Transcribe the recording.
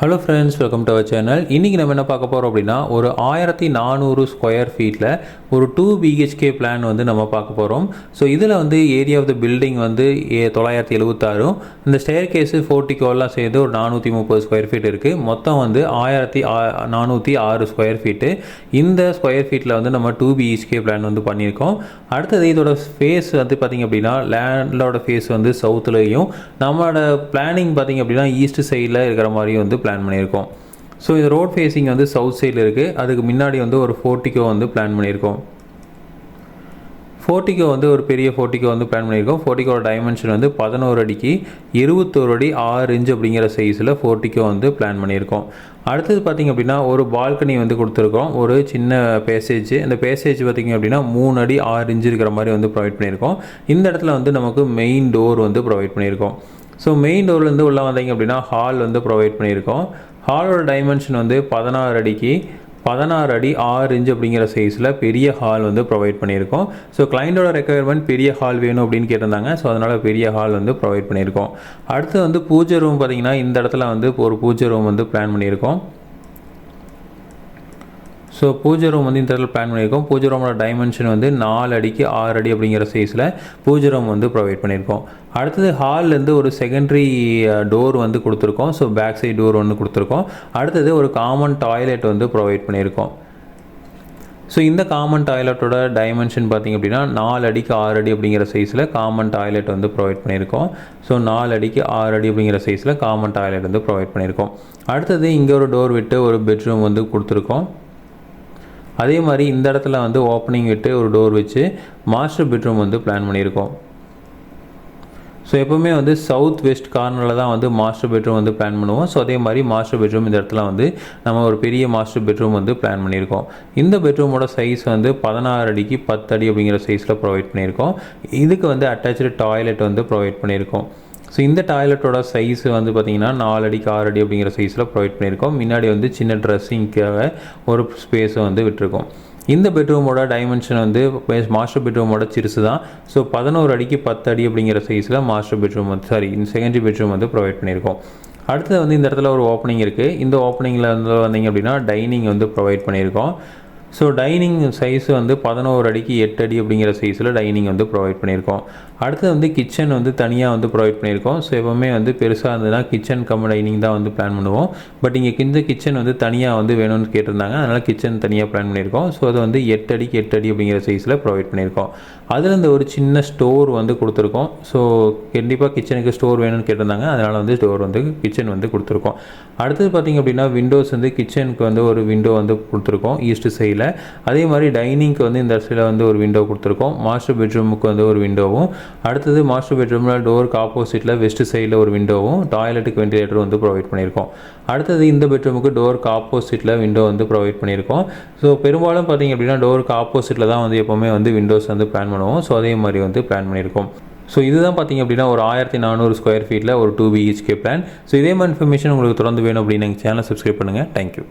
Hello friends welcome to our channel இன்றைக்கி நம்ம என்ன பார்க்க போகிறோம் அப்படின்னா ஒரு ஆயிரத்தி நானூறு ஸ்கொயர் ஃபீட்டில் ஒரு டூ பிஹெச்கே பிளான் வந்து நம்ம பார்க்க போகிறோம் ஸோ இதில் வந்து ஏரியா ஆஃப் த பில்டிங் வந்து ஏ தொள்ளாயிரத்தி எழுபத்தாறும் இந்த ஸ்டேர் கேஸு ஃபோர்ட்டிக்கோலாம் சேர்ந்து ஒரு நானூற்றி முப்பது ஸ்கொயர் ஃபீட் இருக்குது மொத்தம் வந்து ஆயிரத்தி நானூற்றி ஆறு ஸ்கொயர் ஃபீட்டு இந்த ஸ்கொயர் ஃபீட்டில் வந்து நம்ம டூ பிஹெச்கே பிளான் வந்து பண்ணியிருக்கோம். அடுத்தது இதோட ஃபேஸ் வந்து பார்த்திங்க அப்படின்னா லேண்டோட ஃபேஸ் வந்து சவுத்துலேயும் நம்மளோட பிளானிங் பார்த்திங்க அப்படின்னா ஈஸ்ட் சைடில் இருக்கிற மாதிரி வந்து பிளான் பிளான் பண்ணியிருக்கோம். ஸோ இந்த ரோட் ஃபேஸிங் வந்து சவுத் சைடில் இருக்குது அதுக்கு முன்னாடி வந்து ஒரு ஃபோர்ட்டிக்கோ வந்து பிளான் பண்ணியிருக்கோம். ஃபோர்ட்டிக்கோ வந்து ஒரு பெரிய ஃபோர்ட்டிக்கோ வந்து பிளான் பண்ணியிருக்கோம். ஃபோர்ட்டிக்கோட டைமென்ஷன் வந்து பதினோரு அடிக்கு இருபத்தோரு அடி ஆறு இன்ச் அப்படிங்கிற சைஸில் ஃபோர்ட்டிக்கோ வந்து பிளான் பண்ணியிருக்கோம். அடுத்தது பார்த்திங்க அப்படின்னா ஒரு பால்கனி வந்து கொடுத்துருக்கோம். ஒரு சின்ன பேசேஜ் இந்த பேசேஜ் பார்த்திங்க அப்படின்னா மூணு அடி ஆறு இன்ச் இருக்கிற மாதிரி வந்து ப்ரொவைட் பண்ணியிருக்கோம். இந்த இடத்துல வந்து நமக்கு மெயின் டோர் வந்து ப்ரொவைட் பண்ணியிருக்கோம். ஸோ மெயின் டோர்லேருந்து உள்ளே வந்தீங்க அப்படின்னா ஹால் வந்து ப்ரொவைட் பண்ணியிருக்கோம். ஹாலோட டைமென்ஷன் வந்து பதினாறு அடிக்கு பதினாறு அடி ஆறு இன்ச் அப்படிங்கிற சைஸில் பெரிய ஹால் வந்து ப்ரொவைட் பண்ணியிருக்கோம். ஸோ கிளைண்டோட ரெக்குயர்மெண்ட் பெரிய ஹால் வேணும் அப்படின்னு கேட்டிருந்தாங்க. ஸோ அதனால் பெரிய ஹால் வந்து ப்ரொவைட் பண்ணியிருக்கோம். அடுத்து வந்து பூஜை ரூம் பார்த்திங்கன்னா இந்த இடத்துல வந்து ஒரு பூஜை ரூம் வந்து பிளான் பண்ணியிருக்கோம். ஸோ பூஜை ரூம் வந்து இந்த இடத்துல பிளான் பண்ணியிருக்கோம். பூஜை ரூமோட டைமென்ஷன் வந்து நாலு அடிக்கு ஆறு அடி அப்படிங்கிற சைஸில் பூஜை ரூம் வந்து ப்ரொவைட் பண்ணியிருக்கோம். அடுத்தது ஹால்லேருந்து ஒரு செகண்டரி டோர் வந்து கொடுத்துருக்கோம். ஸோ பேக் சைட் டோர் ஒன்று கொடுத்துருக்கோம். அடுத்தது ஒரு காமன் டாய்லெட் வந்து ப்ரொவைட் பண்ணியிருக்கோம். ஸோ இந்த காமன் டாய்லெட்டோட டைமென்ஷன் பார்த்திங்க அப்படின்னா நாலு அடிக்கு ஆறு அடி அப்படிங்கிற சைஸில் காமன் டாய்லெட் வந்து ப்ரொவைட் பண்ணியிருக்கோம். ஸோ நாலு அடிக்கு ஆறு அடி அப்படிங்கிற சைஸில் காமன் டாய்லெட் வந்து ப்ரொவைட் பண்ணியிருக்கோம். அடுத்தது இங்கே ஒரு டோர் விட்டு ஒரு பெட்ரூம் வந்து கொடுத்துருக்கோம். அதே மாதிரி இந்த இடத்துல வந்து ஓப்பனிங் விட்டு ஒரு டோர் வச்சு மாஸ்டர் பெட்ரூம் வந்து பிளான் பண்ணியிருக்கோம். ஸோ எப்போவுமே வந்து சவுத் வெஸ்ட் கார்னரில் தான் வந்து மாஸ்டர் பெட்ரூம் வந்து பிளான் பண்ணுவோம். ஸோ அதே மாதிரி மாஸ்டர் பெட்ரூம் இந்த இடத்துல வந்து நம்ம ஒரு பெரிய மாஸ்டர் பெட்ரூம் வந்து பிளான் பண்ணியிருக்கோம். இந்த பெட்ரூமோட சைஸ் வந்து பதினாறு அடிக்கு பத்து அடி அப்படிங்கிற சைஸில் ப்ரொவைட் பண்ணியிருக்கோம். இதுக்கு வந்து அட்டாச்சு டாய்லெட் வந்து ப்ரொவைட் பண்ணியிருக்கோம். ஸோ இந்த டாய்லெட்டோட சைஸ் வந்து பார்த்திங்கன்னா நாலு அடிக்கு ஆறு அடி அப்படிங்கிற சைஸில் ப்ரொவைட் பண்ணியிருக்கோம். முன்னாடி வந்து சின்ன ட்ரெஸ்ஸிங்க்காக ஒரு ஸ்பேஸை வந்து விட்டுருக்கோம். இந்த பெட்ரூமோட டைமென்ஷன் வந்து மாஸ்டர் பெட்ரூமோட சிறுசு தான். ஸோ பதினோரு அடிக்கு பத்து அடி அப்படிங்கிற சைஸில் மாஸ்டர் பெட்ரூம் வந்து சாரி இந்த செகண்டரி பெட்ரூம் வந்து ப்ரொவைட் பண்ணியிருக்கோம். அடுத்தது வந்து இந்த இடத்துல ஒரு ஓப்பனிங் இருக்குது இந்த ஓப்பனிங்கில் வந்து வந்தீங்க அப்படின்னா டைனிங் வந்து ப்ரொவைட் பண்ணியிருக்கோம். ஸோ டைனிங் சைஸ் வந்து பதினோரு அடிக்கு எட்டு அடி அப்படிங்கிற சைஸில் டைனிங் வந்து ப்ரொவைட் பண்ணியிருக்கோம். அடுத்து வந்து கிச்சன் வந்து தனியாக வந்து ப்ரொவைட் பண்ணியிருக்கோம். ஸோ எப்போவுமே வந்து பெருசாக இருந்ததுன்னா கிச்சன் கம் டைனிங் தான் வந்து பிளான் பண்ணுவோம். பட் இங்கே இந்த கிச்சன் வந்து தனியாக வந்து வேணும்னு கேட்டிருந்தாங்க. அதனால் கிச்சன் தனியாக பிளான் பண்ணியிருக்கோம். ஸோ அது வந்து எட்டு அடிக்கு எட்டு அடி அப்படிங்கிற சைஸில் ப்ரொவைட் பண்ணியிருக்கோம். அதில் இந்த ஒரு சின்ன ஸ்டோர் வந்து கொடுத்துருக்கோம். ஸோ கண்டிப்பாக கிச்சனுக்கு ஸ்டோர் வேணும்னு கேட்டிருந்தாங்க. அதனால் வந்து ஸ்டோர் வந்து கிச்சன் வந்து கொடுத்துருக்கோம். அடுத்தது பார்த்திங்க அப்படின்னா விண்டோஸ் வந்து கிச்சனுக்கு வந்து ஒரு விண்டோ வந்து கொடுத்துருக்கோம். ஈஸ்ட் சைடில் அதே மாதிரி டைனிங்க்கு வந்து இந்த சைடில் வந்து ஒரு விண்டோ கொடுத்துருக்கோம். மாஸ்டர் பெட்ரூமுக்கு வந்து ஒரு விண்டோவும் அடுத்தது மாஸ்டர் பெட்ரூமில் டோருக்கு ஆப்போசிட்டில் வெஸ்ட் சைடில் ஒரு விண்டோவும் டாய்லெட்டுக்கு வென்டிலேட்டர் வந்து ப்ரொவைட் பண்ணியிருக்கோம். அடுத்தது இந்த பெட்ரூமுக்கு டோருக்கு ஆப்போசிட்டில் விண்டோ வந்து ப்ரொவைட் பண்ணியிருக்கோம். ஸோ பெரும்பாலும் பார்த்திங்க அப்படின்னா டோருக்கு ஆப்போசிட்டில் தான் வந்து எப்போவுமே வந்து விண்டோஸ் வந்து பிளான் பண்ணுவோம். ஸோ அதே மாதிரி வந்து பிளான் பண்ணியிருக்கோம். ஸோ இதுதான் பார்த்திங்க அப்படின்னா ஒரு ஆயிரத்தி நானூறு ஸ்கொயர் ஃபீட்டில் ஒரு டூ பிஹெச்கே பிளான் ஸோ இதே மாதிரி இன்ஃபர்மேஷன் உங்களுக்கு தொடர்ந்து வேணும் அப்படின்னு எங்கள் சேனலை சப்ஸ்கிரைப் பண்ணுங்கள் தேங்க்யூ